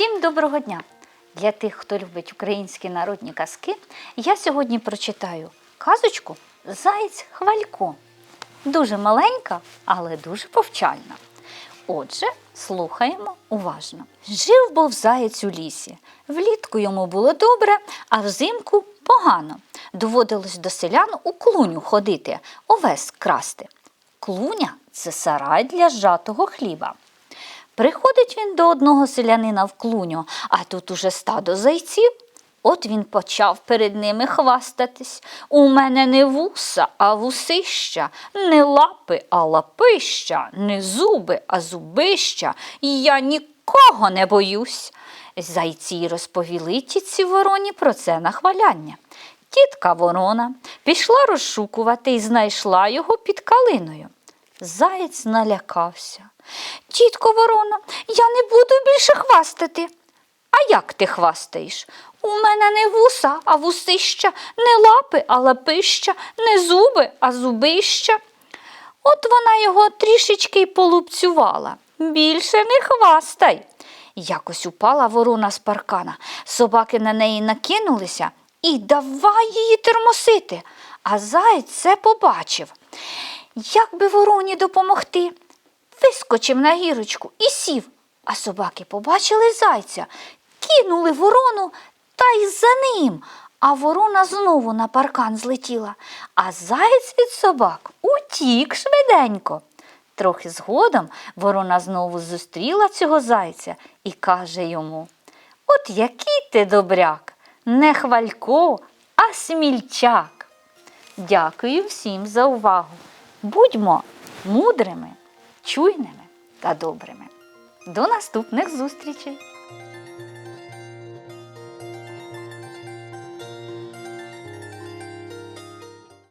Всім доброго дня! Для тих, хто любить українські народні казки, я сьогодні прочитаю казочку Заєць Хвалько. Дуже маленька, але дуже повчальна. Отже, слухаємо уважно. Жив був заєць у лісі. Влітку йому було добре, а взимку погано. Доводилось до селян у клуню ходити, овес красти. Клуня це сарай для жатого хліба. Приходить він до одного селянина в клуню, а тут уже стадо зайців. От він почав перед ними хвастатись. У мене не вуса, а вусища, не лапи, а лапища, не зуби, а зубища. Я нікого не боюсь. Зайці розповіли тітці вороні про це нахваляння. Тітка ворона пішла розшукувати і знайшла його під калиною. Заєць налякався. Тітко ворона, я не буду більше хвастати. А як ти хвастаєш? У мене не вуса, а вусища, не лапи, а лапища, не зуби, а зубища. От вона його трішечки й полупцювала. Більше не хвастай. Якось упала ворона з паркана. Собаки на неї накинулися і давай її термосити. А заєць це побачив. Як би вороні допомогти? Вискочив на гірочку і сів. А собаки побачили зайця, кинули ворону та й за ним. А ворона знову на паркан злетіла, а заєць від собак утік швиденько. Трохи згодом ворона знову зустріла цього зайця і каже йому: От який ти добряк, не хвалько, а смільчак. Дякую всім за увагу. Будьмо мудрими, чуйними та добрими. До наступних зустрічей!